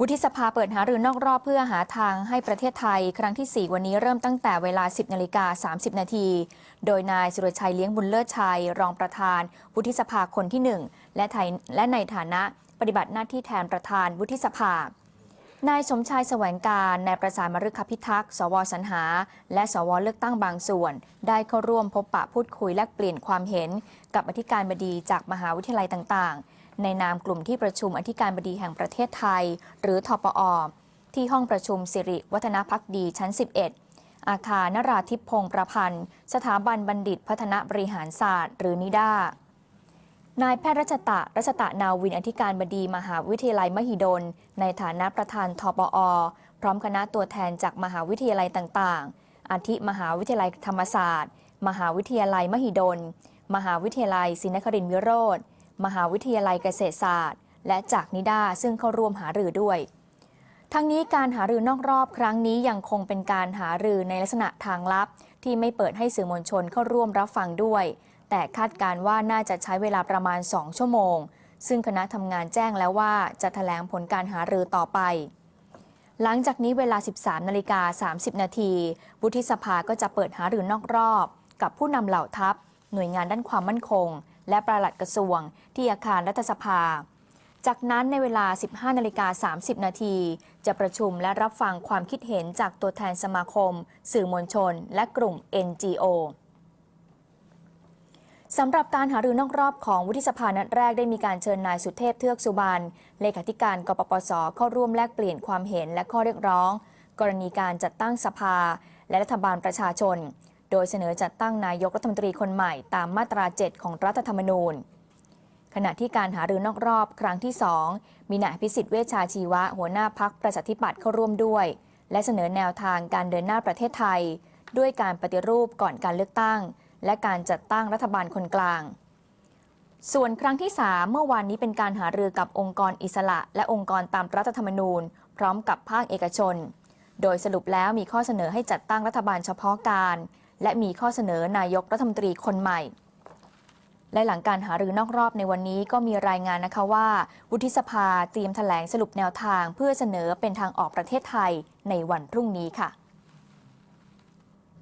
วุฒิสภาเปิดหารือนอกรอบเพื่อหาทางให้ประเทศไทย ครั้งที่ 4 วันนี้เริ่มตั้งแต่เวลา 10นาฬิกา30 นาที โดยนายสุรชัยเลี้ยงบุญเลิศชัย รองประธาน วุฒิสภาคนที่ 1 และไทยและในฐานะปฏิบัติหน้าที่แทนประธานวุฒิสภา นายสมชายแสวงการ นายประสานมฤคพิทักษ์ สวสรรหา และสวเลือกตั้งบางส่วน ได้เข้าร่วมพบปะพูดคุยแลกเปลี่ยนความเห็น กับอธิการบดีจากมหาวิทยาลัยต่างๆ ในนามกลุ่มที่ประชุมอธิการบดีแห่งประเทศไทย หรือทปอ ที่ห้องประชุมสิริวัฒนพักดีชั้น 11 อาคารนราธิพงศ์ประพันธ์ สถาบันบัณฑิตพัฒนบริหารศาสตร์ หรือนิด้านายแพทย์รัชตะ รัชตะนาวินอธิการบดีมหาวิทยาลัยมหิดล ในฐานะประธานทปอ พร้อมคณะตัวแทนจากมหาวิทยาลัยต่างๆ อาทิมหาวิทยาลัยธรรมศาสตร์ มหาวิทยาลัยมหิดล มหาวิทยาลัยศรีนครินทรวิโรธ มหาวิทยาลัยเกษตรศาสตร์ และจากนิดาซึ่งเข้าร่วมหารือด้วย ทั้งนี้การหารือนอกรอบครั้งนี้ยังคงเป็นการหารือในลักษณะทางลับ ที่ไม่เปิดให้สื่อมวลชนเข้าร่วมรับฟังด้วย แต่คาดการณ์ว่าน่าจะใช้เวลาประมาณ 2 ชั่วโมง ซึ่งคณะทำงานแจ้งแล้วว่าจะแถลงผลการหารือต่อไปหลังจากนี้เวลา 13 นาฬิกา 30 นาที วุฒิสภาก็จะเปิดหารือนอกรอบ กับผู้นำเหล่าทัพ หน่วยงานด้านความมั่นคง และปลัดกระทรวง ที่อาคารรัฐสภา จากนั้นในเวลา 15นาฬิกา30 นาทีจะประชุมและรับฟังความคิดเห็นจากตัวแทนสมาคม สื่อมวลชน และกลุ่ม NGO สำหรับการหารือนอกรอบของวุฒิสภานัดแรกได้มีการเชิญนายสุเทพเทือกสุบรรณเลขาธิการกปปสเข้าร่วมแลกเปลี่ยนความเห็นและข้อเรียกร้อง กรณีการจัดตั้งสภา และรัฐบาลประชาชน โดยเสนอจัดตั้งนายกรัฐมนตรีคนใหม่ตามมาตรา 7 ของรัฐธรรมนูญ ขณะที่การหารือนอกรอบครั้งที่ 2 มีนายอภิสิทธิ์เวชชาชีวะ หัวหน้าพักประชาธิปัตย์เข้าร่วมด้วย และเสนอแนวทางการเดินหน้าประเทศไทย ด้วยการปฏิรูปก่อนการเลือกตั้ง และการจัดตั้งรัฐบาลคนกลาง ส่วนครั้งที่ 3 เมื่อวานนี้เป็นการหารือกับองค์กรอิสระ และองค์กรตามรัฐธรรมนูญ พร้อมกับภาคเอกชน โดยสรุปแล้วมีข้อเสนอให้จัดตั้งรัฐบาลเฉพาะการ และมีข้อเสนอนายกรัฐมนตรีคนใหม่ และหลังการหารือนอกรอบในวันนี้ก็มีรายงานนะคะว่า วุฒิสภาเตรียมแถลงสรุปแนวทาง เพื่อเสนอเป็นทางออกประเทศไทยในวันพรุ่งนี้ค่ะ